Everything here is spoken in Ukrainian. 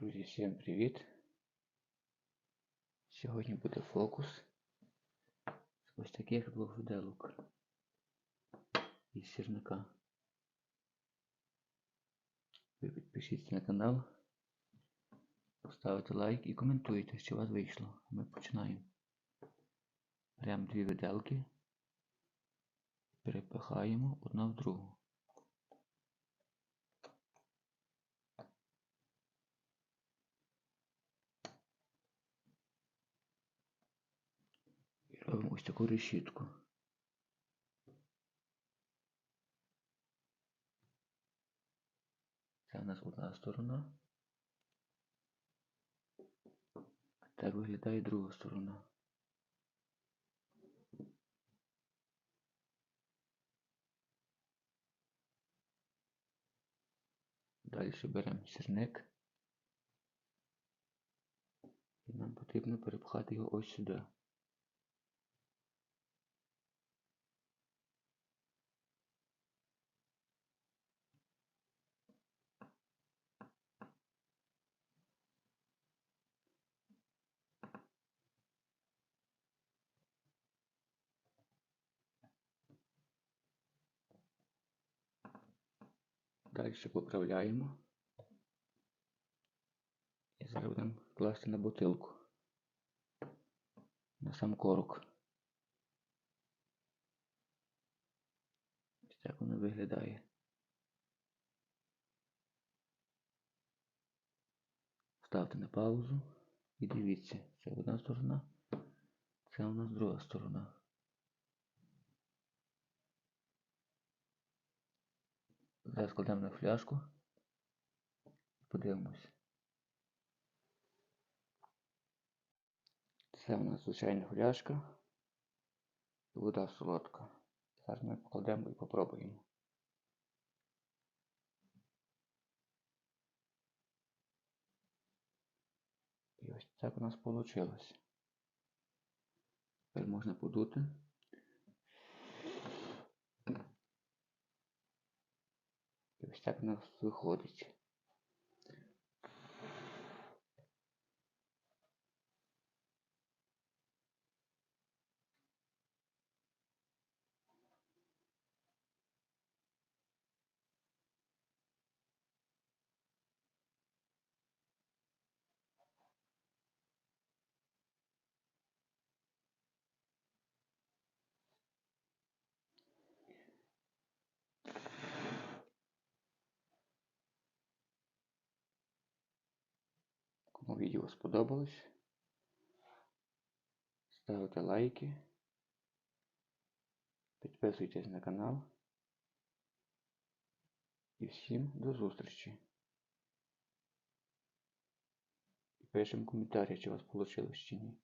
Друзі, всім привіт! Сьогодні буде фокус з ось таких двох виделок із сірника. Ви підпишіться на канал, поставте лайк і коментуйте, що у вас вийшло. Ми починаємо. Беремо дві виделки, перепихаємо одна в другу. І робимо ось таку решітку. Це у нас одна сторона. Так виглядає друга сторона. Далі беремо сірник. І нам потрібно перепхати його ось сюди. Далі поправляємо. І зараз будемо класти на бутилку. На сам корок. Ось так воно виглядає. Ставте на паузу і дивіться, це одна сторона, це у нас друга сторона. Зараз кладемо на фляжку і подивимось. Це у нас звичайна фляжка і вода солодка. Зараз ми покладемо і попробуємо. І ось так у нас вийшло. Тепер можна подути. Ось так у нас виходить. Відео сподобалось, ставте лайки, підписуйтесь на канал і всім до зустрічі. І пишемо коментарі, чи у вас вийшло чи ні.